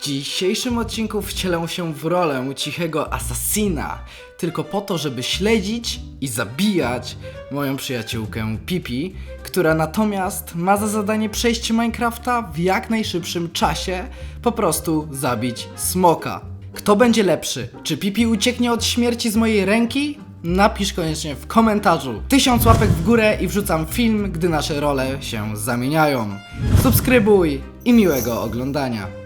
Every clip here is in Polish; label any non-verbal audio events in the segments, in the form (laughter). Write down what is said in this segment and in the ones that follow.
W dzisiejszym odcinku wcielę się w rolę cichego asasina, tylko po to, żeby śledzić i zabijać moją przyjaciółkę Pipi, która natomiast ma za zadanie przejść Minecrafta w jak najszybszym czasie, po prostu zabić smoka. Kto będzie lepszy? Czy Pipi ucieknie od śmierci z mojej ręki? Napisz koniecznie w komentarzu. Tysiąc łapek w górę i wrzucam film, gdy nasze role się zamieniają. Subskrybuj i miłego oglądania.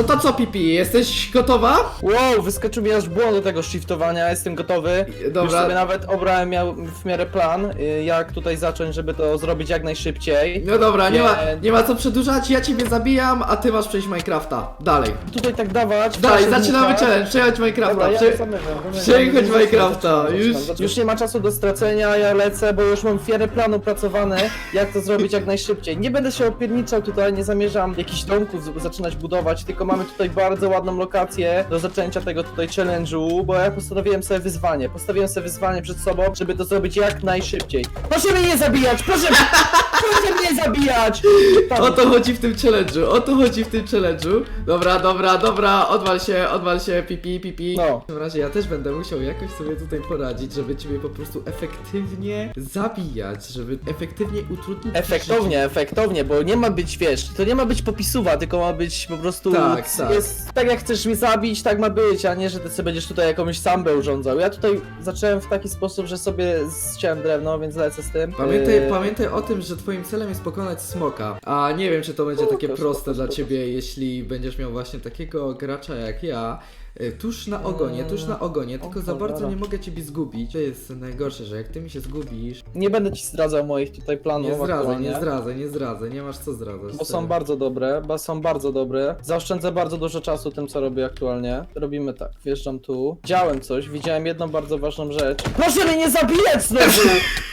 No to co, Pipi, jesteś gotowa? Wow, wyskoczył mi aż błąd do tego shiftowania, jestem gotowy. Dobra. Już sobie nawet obrałem miał w miarę plan, y, jak tutaj zacząć, żeby to zrobić jak najszybciej. No dobra, nie ma, Nie. nie ma co przedłużać, ja ciebie zabijam, a ty masz przejść Minecrafta. Dalej. Tutaj tak dawać. Dalej, proszę zaczynamy challenge, przejechać Minecrafta. Dobra, ja Prze- zamykam, zamykam. Przechodź Zaczynam, Minecrafta, już- zaczynam. Już nie ma czasu do stracenia, ja lecę, bo już mam w miarę planu opracowane, jak to zrobić jak najszybciej. Nie będę się opierniczał tutaj, nie zamierzam jakichś domków z- zaczynać budować, tylko mamy tutaj bardzo ładną lokację do zaczęcia tego tutaj challenge'u, bo ja postanowiłem sobie wyzwanie. Postawiłem sobie wyzwanie przed sobą, żeby to zrobić jak najszybciej. Proszę mnie nie zabijać! Proszę, (laughs) proszę mnie nie zabijać! Tam- O to chodzi w tym challenge'u, o to chodzi w tym challenge'u. Dobra, dobra, dobra, odwal się, odwal się, pipi, pipi. No. W takim razie ja też będę musiał jakoś sobie tutaj poradzić, żeby ciebie po prostu efektywnie zabijać, żeby efektywnie utrudnić ci Efektownie, efektownie, bo nie ma być, wiesz, to nie ma być popisuwa, tylko ma być po prostu... Tak, tak. Jest, tak jak chcesz mnie zabić, tak ma być, a nie, że ty sobie będziesz tutaj jakąś sambę urządzał. Ja tutaj zacząłem w taki sposób, że sobie zciąłem drewno, więc lecę z tym. Pamiętaj, Yy, pamiętaj o tym, że twoim celem jest pokonać smoka. A nie wiem, czy to będzie takie proste dla ciebie, jeśli będziesz miał właśnie takiego gracza jak ja. Y, Tuż na ogonie, tuż na ogonie, tylko za bardzo nie mogę ciebie zgubić. To jest najgorsze, że jak ty mi się zgubisz, Nie będę ci zdradzał moich tutaj planów nie aktualnie, nie zdradzaj, nie zdradzaj, nie masz co zdradzać. Bo są serio. bardzo dobre, bo są bardzo dobre. Zaoszczędzę bardzo dużo czasu tym, co robię aktualnie. Robimy tak, wjeżdżam tu. Widziałem coś, widziałem jedną bardzo ważną rzecz. Proszę mnie nie zabijać znowu!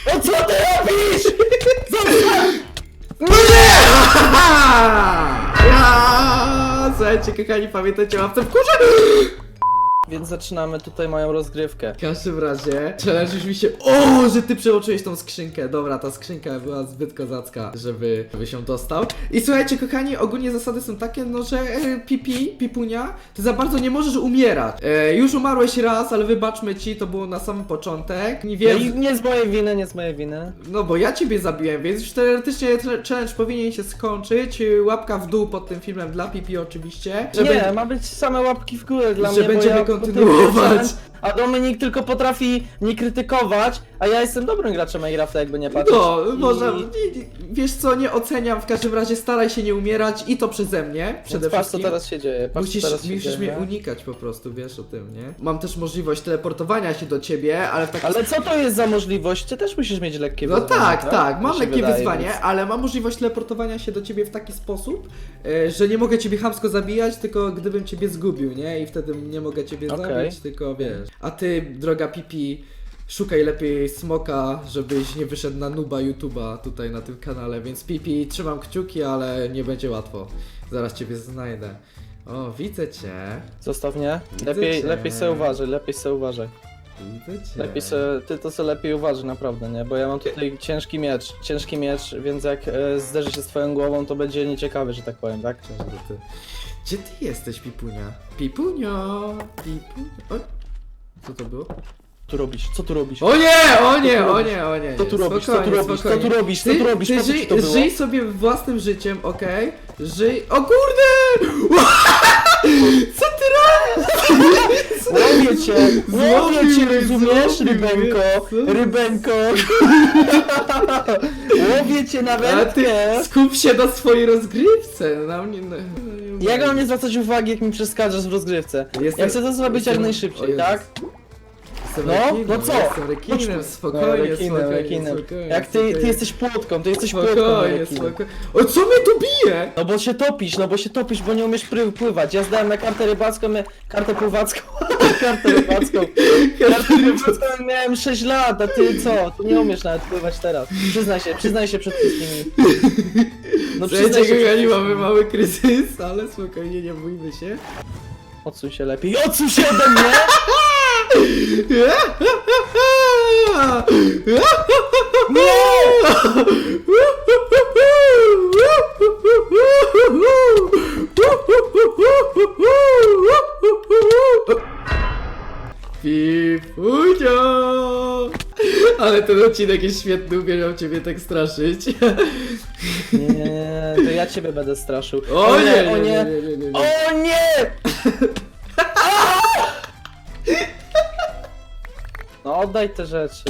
O co ty robisz? Haha! (laughs) Ja! Słuchajcie, kochani, pamiętajcie o łapce w górze! Więc zaczynamy tutaj moją rozgrywkę. W każdym razie, challenge już mi się... O, że ty przeoczyłeś tą skrzynkę. Dobra, ta skrzynka była zbyt kozacka, żeby, żeby się dostał. I słuchajcie, kochani, ogólnie zasady są takie, no, że e, pipi, pipunia, ty za bardzo nie możesz umierać. E, już umarłeś raz, ale wybaczmy ci, to było na sam początek. Nie No wiem... i nie z mojej winy, nie z mojej winy. No bo ja ciebie zabiłem, więc już teoretycznie challenge powinien się skończyć. Łapka w dół pod tym filmem dla pipi oczywiście. nie, ma być same łapki w górę dla że mnie, będziemy bo ja kontynuować. (laughs) A Dominik tylko potrafi mnie krytykować, a ja jestem dobrym graczem Minecrafta, jakby nie patrzeć. No, I- może, nie- nie- wiesz co, nie oceniam, w każdym razie staraj się nie umierać i to przeze mnie, przede Więc patrz co wszystkim. teraz się dzieje, patrz Musisz, co teraz się musisz dzieje. mnie unikać po prostu, wiesz o tym, nie? Mam też możliwość teleportowania się do ciebie, ale w taki Ale co to jest za możliwość? Ty też musisz mieć lekkie No wyzwanie, tak, tak, mam się lekkie wydaje, wyzwanie, więc- ale mam możliwość teleportowania się do ciebie w taki sposób, e, że nie mogę ciebie chamsko zabijać, tylko gdybym ciebie zgubił, nie? I wtedy nie mogę ciebie Okej. zabić, tylko wiesz. A ty, droga Pipi, szukaj lepiej smoka, żebyś nie wyszedł na nuba YouTube'a tutaj na tym kanale, więc Pipi, trzymam kciuki, ale nie będzie łatwo. Zaraz ciebie znajdę. O, widzę cię. Zostaw mnie. Widzę Lepiej, cię. lepiej se uważaj, lepiej se uważaj. Widzę cię. Lepiej se, ty to se lepiej uważaj naprawdę, nie? Bo ja mam tutaj ciężki miecz, ciężki miecz, więc jak e, zderzy się z twoją głową, to będzie nieciekawe, że tak powiem, tak? Ty. Gdzie ty jesteś, Pipunia? Pipunio! Pipunio! O... Co to było? Co tu robisz? Co tu robisz? O nie! O nie! O nie! O nie! Co tu robisz? Co tu Spokojnie, robisz? Co spokojnie. tu robisz? Co Ty, tu robisz? ty żyj, ci to było? żyj sobie własnym życiem, okej? Żyj... O kurde! (laughs) Co ty robisz? (laughs) Łowię cię! Łowię cię, mnie, rozumiesz, złowił rybenko? co? Rybenko! (laughs) Łowię cię na A ty wędkę! skup się na swojej rozgrywce, na mnie... Na... Jak mam nie zwracać uwagi, jak mi przeszkadzasz w rozgrywce? Jestem- Ja chcę to zrobić jak jestem- o najszybciej, Jezus. tak? Jestem No, rekinem, no co? Jestem rekinem, spokojnie, No, rekinem, spokojnie, rekinem. spokojnie, Jak ty, spokojnie. ty jesteś płotką, ty jesteś płotką. Spokojnie, rekinem. spokojnie. O co mnie tu bije? No bo się topisz, no bo się topisz, bo nie umiesz pry- pływać. Ja zdałem na kartę rybacką, mia- kartę pływacką, (laughs) kartę rybacką. (laughs) Kartę rybacką miałem 6 lat, a ty co? Ty nie umiesz nawet pływać teraz. Przyznaj się, przyznaj się przed wszystkimi. No przyznaj się. kochani, przed mamy mały kryzys, ale spokojnie, nie bójmy się. Odsuń się lepiej. Odsuń się ode mnie! (laughs) Pifunio! Ale ten odcinek jest świetny, uwielbiam ciebie tak straszyć. Nie, to ja ciebie będę straszył. O nie, o nie, nie, nie, nie, nie. o nie! No oddaj te rzeczy.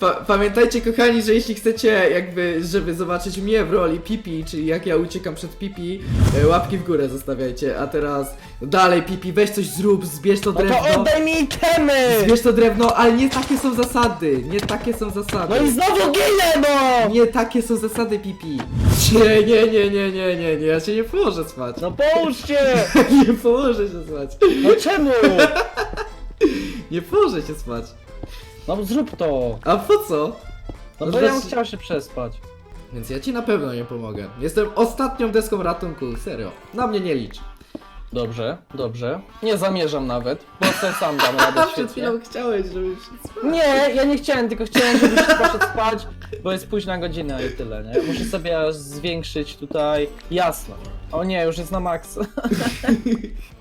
Pa pamiętajcie kochani, że jeśli chcecie jakby, żeby zobaczyć mnie w roli Pipi, czyli jak ja uciekam przed Pipi, e, łapki w górę zostawiajcie, a teraz dalej Pipi, weź coś zrób, zbierz to No to drewno. oddaj mi itemy! Zbierz to drewno, ale nie takie są zasady, nie takie są zasady. No i znowu ginę, no! Nie takie są zasady Pipi. Nie, nie, nie, nie, nie, nie, nie, ja się nie położę spać. No połóż się! (laughs) Nie położę się spać. No czemu? (laughs) Nie położę się spać. No zrób to! A po co? No bo ja bym chciał się przespać. Więc ja ci na pewno nie pomogę. Jestem ostatnią deską ratunku, serio. Na mnie nie licz. Dobrze, dobrze. Nie zamierzam nawet, bo sobie sam dam (laughs) radę Przed świetnie. chwilą chciałeś, spał. Nie, ja nie chciałem, tylko chciałem, żebyś poszedł spać, bo jest późna godzina i tyle, nie? Muszę sobie zwiększyć tutaj jasno. O nie, już jest na maks. (laughs)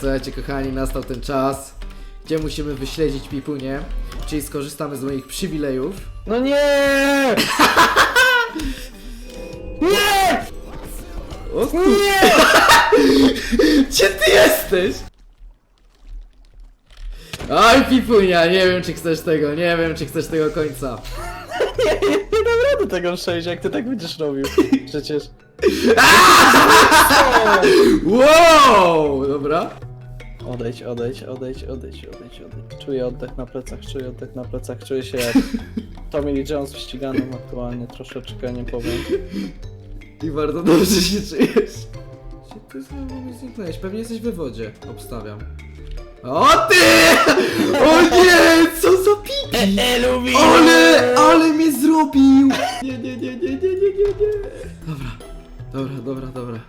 słuchajcie kochani, nastał ten czas, gdzie musimy wyśledzić Pipunię, czyli skorzystamy z moich przywilejów. No nie! (laughs) Nie! O kur... Nie! (laughs) Gdzie ty jesteś? Oj Pipunia, nie wiem czy chcesz tego, nie wiem czy chcesz tego końca. Nie, nie, nie dam rady tego przejść, jak ty tak będziesz robił. Przecież. Wow! Dobra. Odejdź, odejdź, odejdź, odejdź, odejdź, odejdź. Czuję oddech na plecach, czuję oddech na plecach, czuję się jak Tommy Lee Jones w ściganym aktualnie, troszeczkę, nie powiem. I bardzo dobrze się czujesz. Gdzie ty znowu mi zniknąłeś? Pewnie jesteś we wodzie, obstawiam. O ty! O nie! Co za pipi! Elubi! Ale, ale mnie zrobił! Nie, nie, nie, nie, nie, nie, nie, nie. Dobra, dobra, dobra, dobra.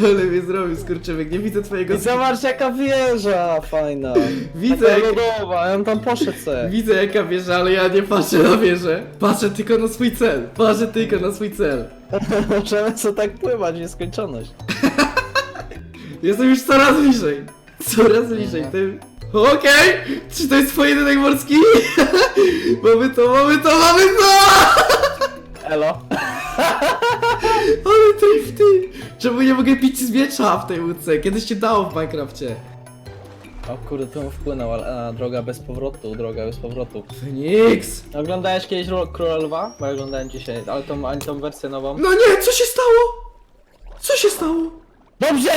Ale mnie zrobił, skurczybyk, nie widzę twojego... I zobacz jaka wieża fajna. Widzę, Taka jak- lodowa, ja bym tam poszedł se. Widzę jaka wieża, ale ja nie patrzę na wieżę. Patrzę tylko na swój cel. Patrzę tylko na swój cel. (laughs) Możemy co tak pływać w nieskończoność. (laughs) Jestem już coraz bliżej. Coraz bliżej. Ty... Okej! Czy to jest pojedynek morski? (laughs) mamy to, mamy to, mamy to! Elo. (laughs) Ale drifty! Czemu nie mogę pić z miecza w tej łódce? Kiedyś się dało w Minecrafcie. O kurde, to wpłynął, ale a, droga bez powrotu, droga bez powrotu. Phoenix! Oglądałeś kiedyś Ro- Króla Lwa? Bo ja oglądałem dzisiaj, ale tą, ale tą wersję nową. No nie, co się stało? Co się stało? Dobrze!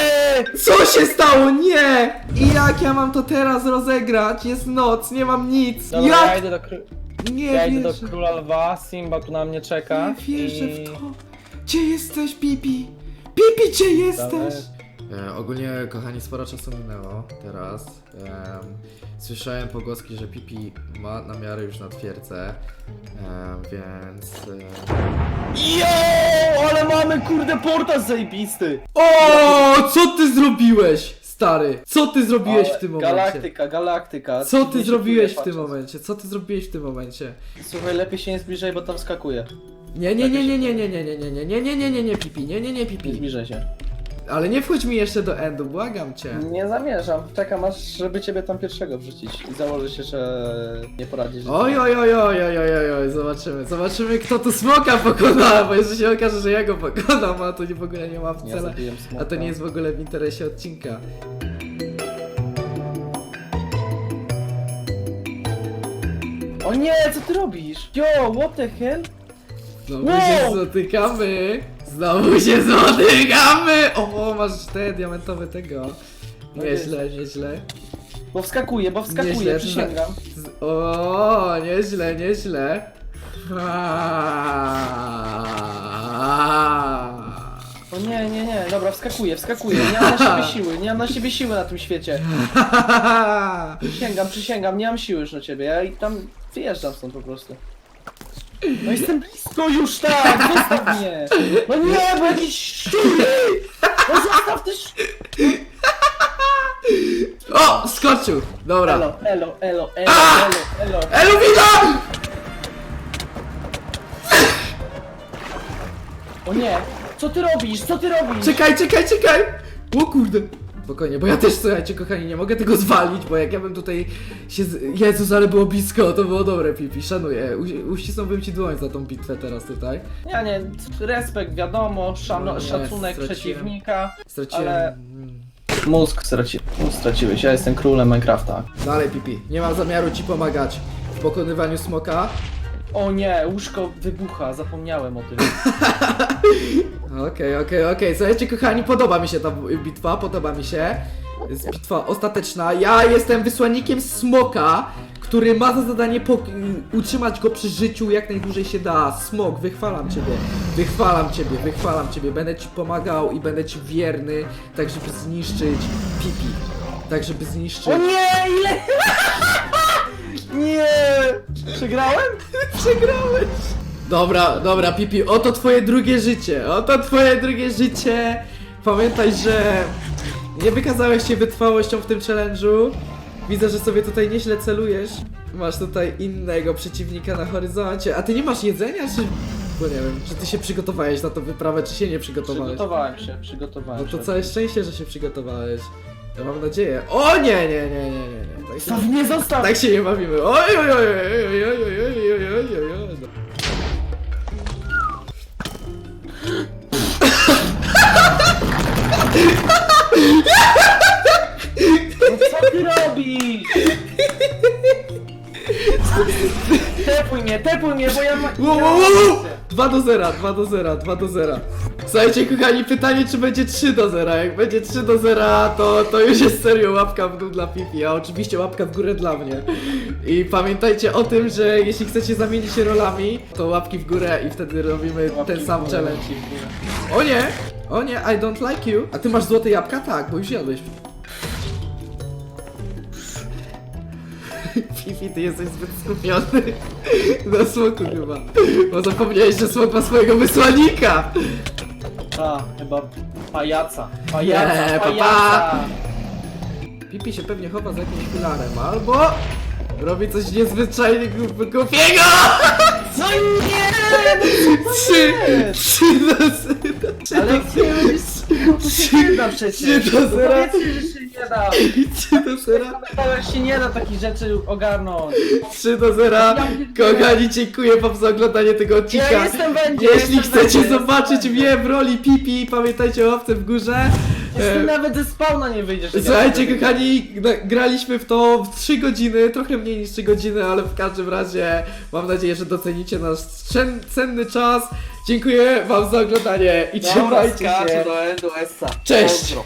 Co się stało? Nie! I jak ja mam to teraz rozegrać? Jest noc, nie mam nic. Dobra, ja jak? idę do, kró- Nie ja idę do wierzę. Króla Lwa, Simba tu na mnie czeka. Nie wierzę i... w to. Gdzie jesteś, Pipi? Pipi, gdzie jesteś? E, ogólnie, kochani, sporo czasu minęło teraz. Em, słyszałem pogłoski, że Pipi ma namiary już na twierdzę, em, więc... E... Jo, ale mamy kurde portal zajebisty! O, co ty zrobiłeś, stary? Co ty zrobiłeś Ale w tym momencie? Galaktyka, galaktyka. Co ty Nie się zrobiłeś w tym momencie? Co ty zrobiłeś w tym momencie? Słuchaj, lepiej się nie zbliżaj, bo tam skakuje. Nie, nie, nie, nie, nie, nie, nie, nie, nie, nie, nie, nie, nie, nie, nie, Pipi, nie, nie, nie, Nie Pipi. zbliżaj się. Ale nie wchodź mi jeszcze do endu, błagam cię. Nie zamierzam. Czekam aż, żeby ciebie tam pierwszego wrzucić. I założę się, że nie poradzisz. Oj, oj, oj, oj, oj, oj, oj, oj, zobaczymy, zobaczymy kto tu smoka pokona, bo jeżeli się okaże, że ja go pokonam, a to w ogóle nie ma w Ja cele, zabiłem smoka. a to nie jest w ogóle w interesie odcinka. O nie, co ty robisz? Yo, what the hell? Znowu Wow! się zatykamy, znowu się zatykamy! O, masz te diamentowe tego. No Nieźle, nieźle. Bo wskakuje, bo wskakuje, Nieźle, przysięgam. Z- O, nieźle, nieźle. O nie, nie, nie, dobra, wskakuje, wskakuje. Nie mam na siebie (laughs) siły, nie mam na siebie siły na tym świecie. (laughs) Przysięgam, przysięgam, nie mam siły już na ciebie. Ja i tam wyjeżdżam stąd po prostu. No jestem blisko już tak, zostaw mnie! No nie, bo jakiś szczury! No zostaw też! O, skoczył! Dobra. Elo, elo, elo, elo, A! elo, elo. Elwina! O nie, co ty robisz, co ty robisz? Czekaj, czekaj, czekaj! O kurde. Spokojnie, bo ja też, słuchajcie, kochani, nie mogę tego zwalić, bo jak ja bym tutaj się... Z... Jezus, ale było blisko, to było dobre, Pipi, szanuję. U... Uścisnąłbym ci dłoń za tą bitwę teraz tutaj. Ja nie, respekt wiadomo, No szano, nie, szacunek straciłem. przeciwnika. Straciłem... Ale- Mm. Mózg, straci, mózg straciłeś, ja jestem królem Minecrafta. Dalej, Pipi, nie mam zamiaru ci pomagać w pokonywaniu smoka. O nie, łóżko wybucha, zapomniałem o tym. (laughs) Okej, okej, okej. Słuchajcie, kochani, podoba mi się ta bitwa, podoba mi się. Jest bitwa ostateczna. Ja jestem wysłannikiem smoka, który ma za zadanie pok- utrzymać go przy życiu jak najdłużej się da. Smok, wychwalam ciebie, wychwalam ciebie, wychwalam ciebie. Będę ci pomagał i będę ci wierny, tak żeby zniszczyć Pipi. Tak żeby zniszczyć... O nie, ile... Nie! Przegrałem? (laughs) Przegrałeś! Dobra, dobra, Pipi, oto twoje drugie życie, oto twoje drugie życie. Pamiętaj, że nie wykazałeś się wytrwałością w tym challenge'u. Widzę, że sobie tutaj nieźle celujesz. Masz tutaj innego przeciwnika na horyzoncie. A ty nie masz jedzenia, czy... Bo nie wiem, czy ty się przygotowałeś na tą wyprawę, czy się nie przygotowałeś? Przygotowałem się, przygotowałem No to całe szczęście, że się przygotowałeś. Ja mam nadzieję. O nie, nie, nie, nie, nie, nie. Tak się, Zostaw tak się nie bawimy. Oj, oj, oj, oj, oj, oj, oj, oj, oj, oj, oj, oj. No co ty robisz? Tepuj mnie, tepuj mnie, bo ja ma... Wow, ja wow, mam wow! rację. 2 do 0, 2 do 0, 2 do 0. Słuchajcie, kochani, pytanie, czy będzie 3 do 0. Jak będzie 3 do 0, to, to już jest serio łapka w dół dla Pipi, a oczywiście łapka w górę dla mnie. I pamiętajcie o tym, że jeśli chcecie zamienić się rolami, to łapki w górę i wtedy robimy Łapki ten w sam górę, challenge. łapki w górę. O nie! O nie, I don't like you. A ty masz złote jabłka? Tak, bo już jadłeś. (laughs) Fifi, ty jesteś zbyt skupiony (laughs) na smoku chyba. Bo zapomniałeś, że smok ma swojego wysłannika. A, chyba pajaca. Pajaca, Nie, pa. pajaca. Pipi się pewnie chowa za jakimś filarem, albo robi coś niezwyczajnie głup- głupiego. No i nie! Trzy, trzy. Trzy Ale do nie, to się nie da przecież. Trzy do zera. Powiedzcie, że się nie da. Trzy do zera. Komentariach się nie da takich rzeczy ogarnąć. 3 do 0. Kochani, dziękuję wam za oglądanie tego odcinka. Ja jestem będzie, Jeśli jestem chcecie będzie, zobaczyć jestem mnie w roli Pipi, pamiętajcie o łapce w górze. Ty E, nawet ze spawna nie wyjdziesz. Słuchajcie, kochani, na- graliśmy w to w 3 godziny, trochę mniej niż 3 godziny, ale w każdym razie mam nadzieję, że docenicie nasz cen- cenny czas. Dziękuję wam za oglądanie i trzymajcie się. do NDS-a. Cześć! Pozdro.